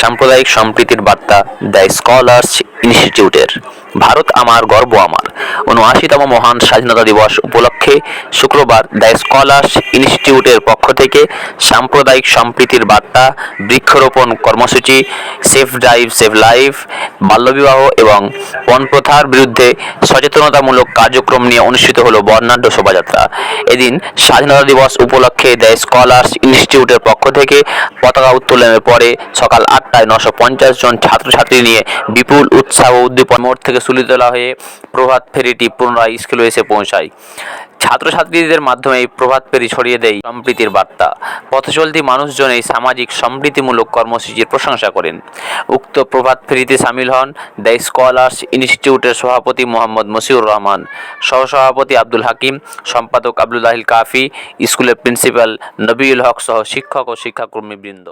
সাম্প্রদায়িক সম্প্রীতির বার্তা দ্য স্কলার্স ইনস্টিটিউটের। ভারত আমার গর্ব আমার। উনআশিতম মহান স্বাধীনতা দিবস উপলক্ষে শুক্রবার দ্য স্কলার্স ইনস্টিটিউটের পক্ষ থেকে সাম্প্রদায়িক সম্প্রীতির বার্তা, বৃক্ষরোপণ কর্মসূচি, সেফ ড্রাইভ, সেভ লাইফ, বাল্যবিবাহ এবং পণপ্রথার বিরুদ্ধে সচেতনতামূলক কার্যক্রম নিয়ে অনুষ্ঠিত হলো বর্ণাঢ্য শোভাযাত্রা। এদিন স্বাধীনতা দিবস উপলক্ষে দ্য স্কলার্স ইনস্টিটিউটের পক্ষ থেকে পতাকা উত্তোলনের পরে সকাল আটটায় নশো পঞ্চাশ জন ছাত্রছাত্রী নিয়ে বিপুল উৎসাহ উদ্দীপন মোড় থেকে সুলিতলা হয়ে প্রভাত ফেরিটি পুনরায় স্কুলে এসে পৌঁছায়। ছাত্রছাত্রীদের মাধ্যমে এই প্রভাত ফেরি ছড়িয়ে দেয় সম্প্রীতির বার্তা। পথচলতি মানুষজন এই সামাজিক সম্প্রীতিমূলক কর্মসূচির প্রশংসা করেন। উক্ত প্রভাত ফেরিতে সামিল হন দ্য স্কলার্স ইনস্টিটিউটের সভাপতি মোহাম্মদ মসিউর রহমান, সহসভাপতি আব্দুল হাকিম, সম্পাদক আব্দুল আহিল কাফি, স্কুলের প্রিন্সিপাল নবিউল হক সহ শিক্ষক ও শিক্ষাকর্মীবৃন্দ।